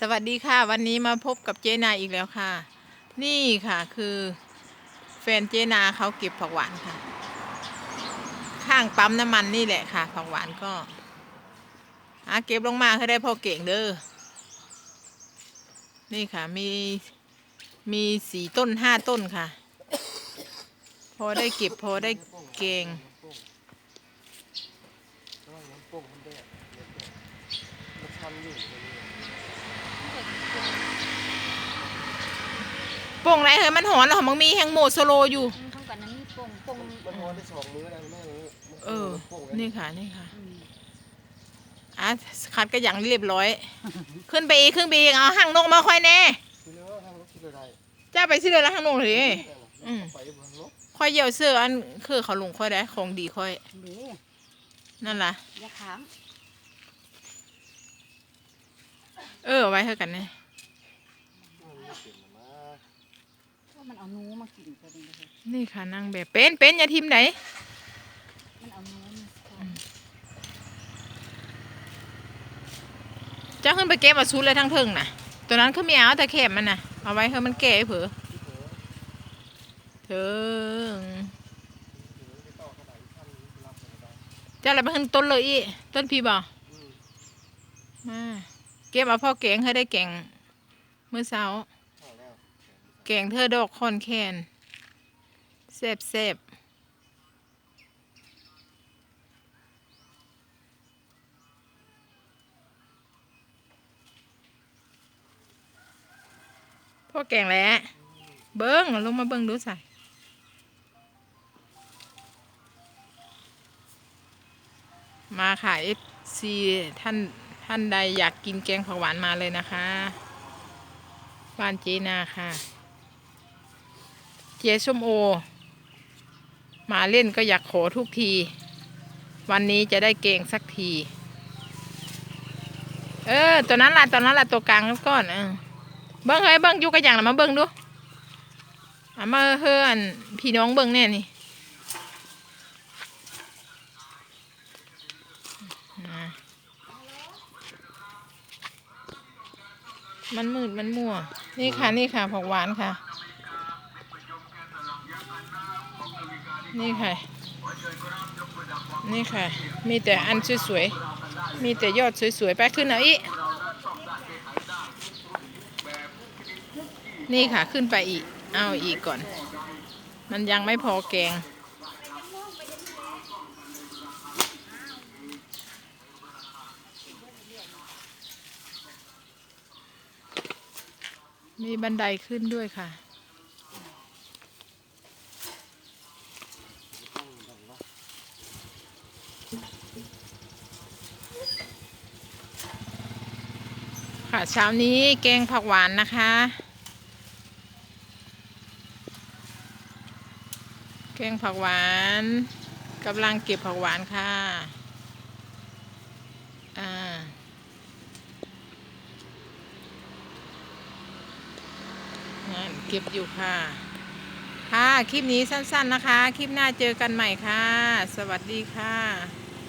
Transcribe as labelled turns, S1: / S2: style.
S1: สวัสดีค่ะ วันนี้มาพบกับเจนาอีกแล้วค่ะ นี่ค่ะคือแฟนเจนาเขาเก็บผักหวานค่ะ ข้างปั๊มน้ำมันนี่แหละค่ะผักหวานก็หาเก็บลงมาให้ได้พอเก่งเด้อนี่ค่ะมีมีสี่ต้นห้าต้นค่ะ พอได้เก็บพอได้เก่ง
S2: มันปงมันแดดมันชันอยู่ตรงนี้
S1: โป่งไรเฮ้ยมันหอนแล้วมันมีแฮงโมโซโลอยู่
S3: อืมเข้ากันนั้นนี่ปงปง
S2: มันพอได้สองมื้อแล้วแม่เลยมัน
S1: เออ
S2: โป่ง
S1: นี่ค่ะ นี่ค่ะ
S3: อืม
S1: อะคัดก็อย่างเรียบร้อย ขึ้นไปอีกขึ้นไปอีกเอาหางนกมาค่อยแน่
S2: คือเนื้อทางรถที่ใด
S1: จ้าไปสิเลยละหางนกเลย อืม
S2: ไปบนรถ
S1: ค่อยเหยี่ยวเสื้ออันคือเขาลุงค่อยได้ของดีค่อย
S3: เดี๋ยว
S1: นั่นล่ะ
S3: อย่าขาม
S1: เออไว้เท่ากันเนี่ย
S2: มันไม่เปลี่ยนมา
S3: ว่า มันเอาหนูมากินตัวนี้เลย
S1: นี่ค่ะนางแบบเป็นเป็นอย่าทิมไหน
S3: มันเอาหนูมาทาน
S1: จ้าขึ้นไปเก็บเอาชุดเลยทั้งเทิงน่ะ ตัวนั้นคือมีเอาแต่แคบมันน่ะ เอาไว้เฮ้มันแก่เผลอ
S2: ที่เผลอ
S1: เถิง
S2: เผลอไปต่อขนาดท่านรับไปได้
S1: จ้าอะไรไปขึ้นต้นเลยอีต้นพี่บ่
S2: อืม
S1: มาเก็บเอาพ่อแกงให้ได้แกงเมื่อเช้า
S2: พอแล้ว
S1: แกงเธอดอกคอนแคนแซ่บแซ่บพ่อแกงแล้วเบิ้งลงมาเบิ้งดูใส่มาค่ะเอฟซีท่านท่านใดอยากกินแกงผักหวานมาเลยนะคะ บ้านเจนาค่ะ จส้มโอ มาเล่นก็อยากขอทุกที วันนี้จะได้เก่งสักที เออ ตัวนั้นล่ะตัวนั้นล่ะตัวกลางก้อนเออเบิ้งเฮ้ยเบิ้งยุกระอย่างละมาเบิ้งดูอามาเฮือนพี่น้องเบิ้งแน่นี่มันมืดมันมัวนี่ค่ะนี่ค่ะผักหวานค่ะ นี่ค่ะ นี่ค่ะ มีแต่อันสวยๆ มีแต่ยอดสวยๆ ไปขึ้นเอาอีกนี่ค่ะขึ้นไปอีก เอาอีกก่อน มันยังไม่พอแกง มีบันไดขึ้นด้วยค่ะ ค่ะเช้านี้แกงผักหวานนะคะ แกงผักหวานกำลังเก็บผักหวานค่ะอ่านั่นเก็บอยู่ค่ะ ค่ะ คลิปนี้สั้นๆนะคะ คลิปหน้าเจอกันใหม่ค่ะ สวัสดีค่ะ